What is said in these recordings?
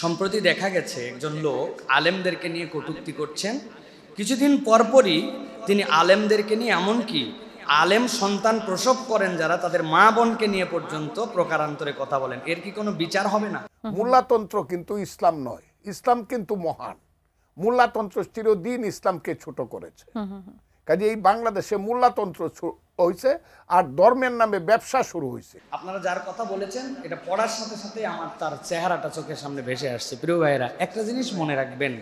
সম্প্রতি দেখা গেছে একজন লোক আলেমদেরকে নিয়ে কটূক্তি করছেন। কিছুদিন পরপরই তিনি আলেমদেরকে নিয়ে এমনকি আলেম সন্তান প্রসব করেন যারা তাদের মা বোনকে নিয়ে পর্যন্ত প্রকারান্তরে কথা বলেন। এর কি কোনো বিচার হবে না? মূল্যতন্ত্র কিন্তু ইসলাম নয়। ইসলাম কিন্তু মহান। মূল্যতন্ত্র চিরদিন ইসলামকে ছোট করেছে। কাজে এই বাংলাদেশে মূল্যতন্ত্র হয়েছে আর ধর্মের নামে ব্যবসা শুরু হয়েছে আপনারা যার কথা বলেছেন, এটা পড়ার সাথে সাথে আমার তার চেহারাটা চোখের সামনে ভেসে আসছে। প্রিয় ভাইয়েরা, একটা জিনিস মনে রাখবেন,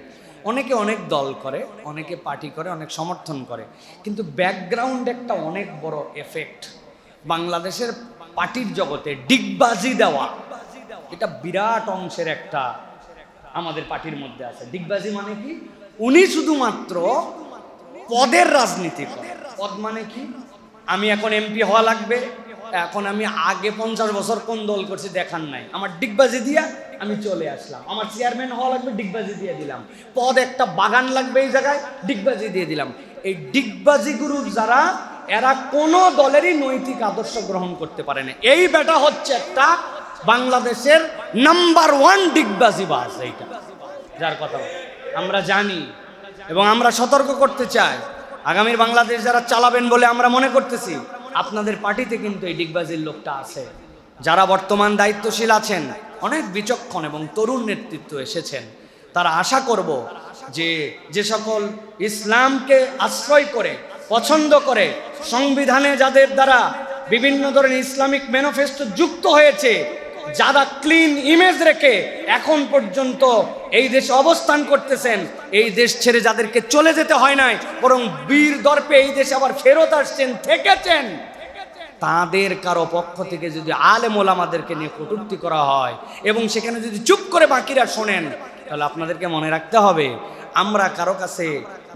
অনেকে অনেক দল করে, অনেকে পার্টি করে, অনেক সমর্থন করে, কিন্তু ব্যাকগ্রাউন্ড একটা অনেক বড় এফেক্ট বাংলাদেশের পার্টির জগতে ডিগবাজি দেওয়া। এটা বিরাট অংশের একটা আমাদের পার্টির মধ্যে আছে। ডিগবাজি মানে কি? উনি শুধুমাত্র পদের রাজনীতি পদ মানে কি? আমি এখন এমপি হওয়া লাগবে, এখন আমি আগে পঞ্চাশ বছর কোন দল করছি দেখার নাই। আমার ডিগবাজি দিয়া আমি চলে আসলাম। আমার চেয়ারম্যান হওয়া লাগবে, ডিগবাজি দিয়ে দিলাম। পদ একটা বাগান লাগবে এই জায়গায়, ডিগবাজি দিয়ে দিলাম। এই ডিগবাজি গুরু যারা, এরা কোনো দলেরই নৈতিক আদর্শ গ্রহণ করতে পারে না। এই বেটা হচ্ছে একটা বাংলাদেশের নাম্বার ওয়ান ডিগবাজি বাস এইটা। যার কথা। আমরা জানি এবং আমরা সতর্ক করতে চাই। আগামীর বাংলাদেশ যারা চালাবেন বলে আমরা মনে করতেছি, আপনাদের পার্টিতে কিন্তু এই ডিগবাজির লোকটা আছে। যারা বর্তমান দায়িত্বশীল আছেন, অনেক বিচক্ষণ এবং তরুণ নেতৃত্ব এসেছেন। তারা আশা করব যে যে সকল ইসলামকে আশ্রয় করে, পছন্দ করে, সংবিধানে যাদের দ্বারা বিভিন্ন ধরনের ইসলামিক ম্যানিফেস্টো যুক্ত হয়েছে যারা ক্লিন ইমেজ রেখে এখন পর্যন্ত এই দেশে অবস্থান করতেছেন। এই দেশ ছেড়ে যাদেরকে চলে যেতে হয় নাই, বরং বীর দর্পে এই দেশে আবার ফেরত আসছেন, থেকেছেন। তাদের কারও পক্ষ থেকে যদি আলেম ওলামাদেরকে নিয়ে কটূক্তি করা হয় এবং সেখানে যদি চুপ করে বাকিরা শোনেন, তাহলে আপনাদেরকে মনে রাখতে হবে আমরা কারও কাছে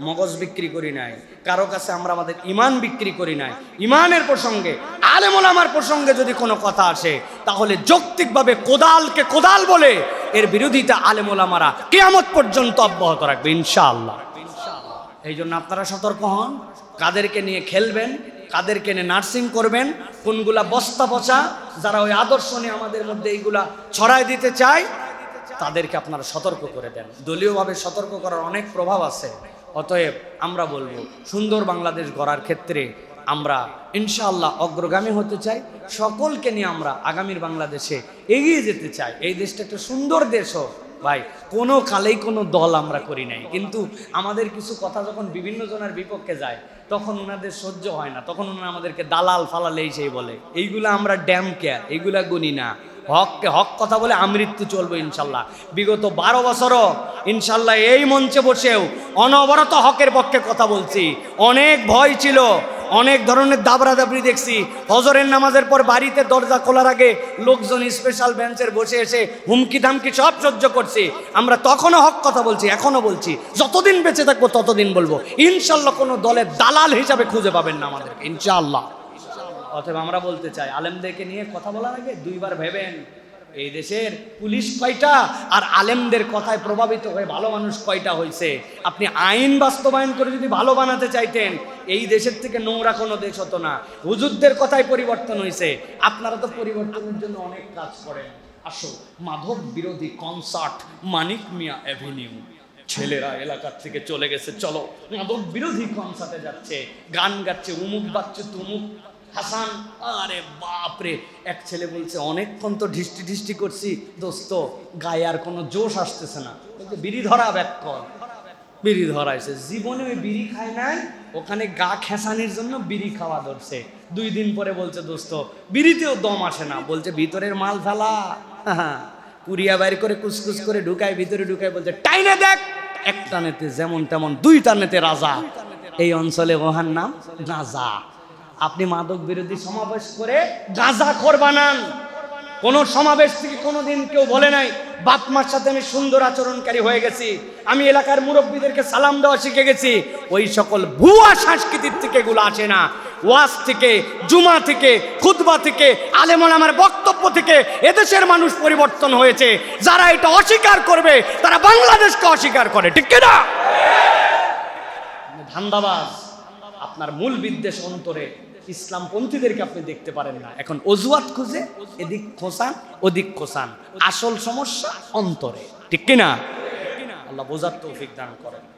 মগজ বিক্রি করি নাই, কারও কাছে আমরা আমাদের ইমান বিক্রি করি নাই। ইমানের প্রসঙ্গে আলেম ওলামার প্রসঙ্গে যদি কোনো কথা আসে, তাহলে যৌক্তিকভাবে কোদালকে কোদাল বলে এর বিরোধিতা আলেম ওলামারা কেয়ামত পর্যন্ত অব্যাহত রাখবে, ইনশাআল্লাহ। এই জন্য আপনারা সতর্ক হন, কাদেরকে নিয়ে খেলবেন, কাদেরকে নিয়ে নার্সিং করবেন, কোনগুলা বস্তা পচা যারা ওই আদর্শ নিয়ে আমাদের মধ্যে এইগুলা ছড়ায় দিতে চায় তাদেরকে আপনারা সতর্ক করে দেন। দলীয়ভাবে সতর্ক করার অনেক প্রভাব আছে। অতএব আমরা বলব, সুন্দর বাংলাদেশ গড়ার ক্ষেত্রে আমরা ইনশাআল্লাহ অগ্রগামী হতে চাই। সকলকে নিয়ে আমরা আগামীর বাংলাদেশে এগিয়ে যেতে চাই। এই দেশটা একটা সুন্দর দেশ হোক। ভাই, কোনো কালেই কোনো দল আমরা করি নাই। কিন্তু আমাদের কিছু কথা যখন বিভিন্ন জনের বিপক্ষে যায়, তখন ওনাদের সহ্য হয় না। তখন ওনারা আমাদেরকে দালাল ফালাল এই সেই বলে। এইগুলা আমরা ড্যাম কেয়ার এইগুলা গুনি না। হককে হক কথা বলে আমৃত্যু চলবো ইনশাল্লাহ। বিগত বারো বছরও ইনশাল্লাহ এই মঞ্চে বসেও অনবরত হকের পক্ষে কথা বলছি। অনেক ভয় ছিল, অনেক ধরনের দাবরা দাবরি দেখছি। হজরের নামাজের পর বাড়িতে দরজা খোলার আগে লোকজন স্পেশাল বেঞ্চের বসে এসে হুমকি ধামকি সব সহ্য করছি। আমরা তখনও হক কথা বলছি, এখনও বলছি। যতদিন বেঁচে থাকব ততদিন বলব। ইনশাল্লাহ কোনো দলের দালাল হিসাবে খুঁজে পাবেন না আমাদেরকে ইনশাআল্লাহ অথবা আমরা বলতে চাই, আলেমদেরকে নিয়ে কথা বলার আগে দুইবার ভেবেন, এই দেশের পুলিশ কয়টা আর আলেমদের কথায় প্রভাবিত হয়ে ভালো মানুষ কয়টা হয়েছে আপনি আইন বাস্তবায়ন করে যদি ভালো বানাতে চাইতেন, এই দেশের থেকে নোংরা কোনো দেশ হতো না। হুজুরদের কথায় পরিবর্তন হয়েছে আপনারা তো পরিবর্তনের জন্য অনেক কাজ করেন। আসো, মাধব বিরোধী কনসার্ট মানিক মিয়া অ্যাভিনিউ ছেলেরা এলাকার থেকে চলে গেছে, চলো। মাদক বিরোধী কনসার্টে যাচ্ছে। গান গাচ্ছে, উমুক বাচ্চে তুমুক। হাসান, আরে বাপরে। এক ছেলে বলছে, অনেকক্ষণ তো ঢিষ্টি ঢিষ্টি করছি, দোস্ত, গায়ে আর কোনো জোশ আসতেছে না। বিড়ি ধরা ব্যাক কর। বিড়ি ধরাইছে। জীবনে ওই বিড়ি খায় নাই, ওখানে গা খেসানির জন্য বিড়ি খাওয়া ধরছে। দুই দিন পরে বলছে, দোস্ত, বিড়িতেও দম আসে না। বলছে, ভিতরের মাল ফেলা। পুরিয়া বাইর করে কুসকুস করে ঢুকায়, ভিতরে ঢুকায় বলছে, টাইনে দেখ। এক টানেতে যেমন তেমন দুই টানেতে রাজা। এই অঞ্চলে ওহার নাম গাজা আপনি মাদক বিরোধী সমাবেশ করে গাজা খোর বানান। কোন সমাবেশ থেকে কোনোদিন কেউ বলে নাই বাপ মার সাথে আমি সুন্দর আচরণকারী হয়ে গেছি আমি এলাকার মুরব্বীদেরকে সালাম দেওয়া শিখে গেছি। ওই সকল ভুয়া সংস্কৃতির থেকে এগুলো আসে না। ওয়াজ থেকে জুমা থেকে খুতবা থেকে আলেমন আমার বক্তব্য থেকে এদেশের মানুষ পরিবর্তন হয়েছে। যারা এটা অস্বীকার করবে তারা বাংলাদেশকে অস্বীকার করে ঠিক না ধান্দাবাজ আপনার মূল বিদ্বেষ অন্তরে ইসলামপন্থীদেরকে আপনি দেখতে পারেন না। এখন অজুয়াত খুঁজে এদিক খোসান ওদিক খোসান আসল সমস্যা অন্তরে। ঠিক কিনা? আল্লাহ বোঝার তৌফিক দান করেন।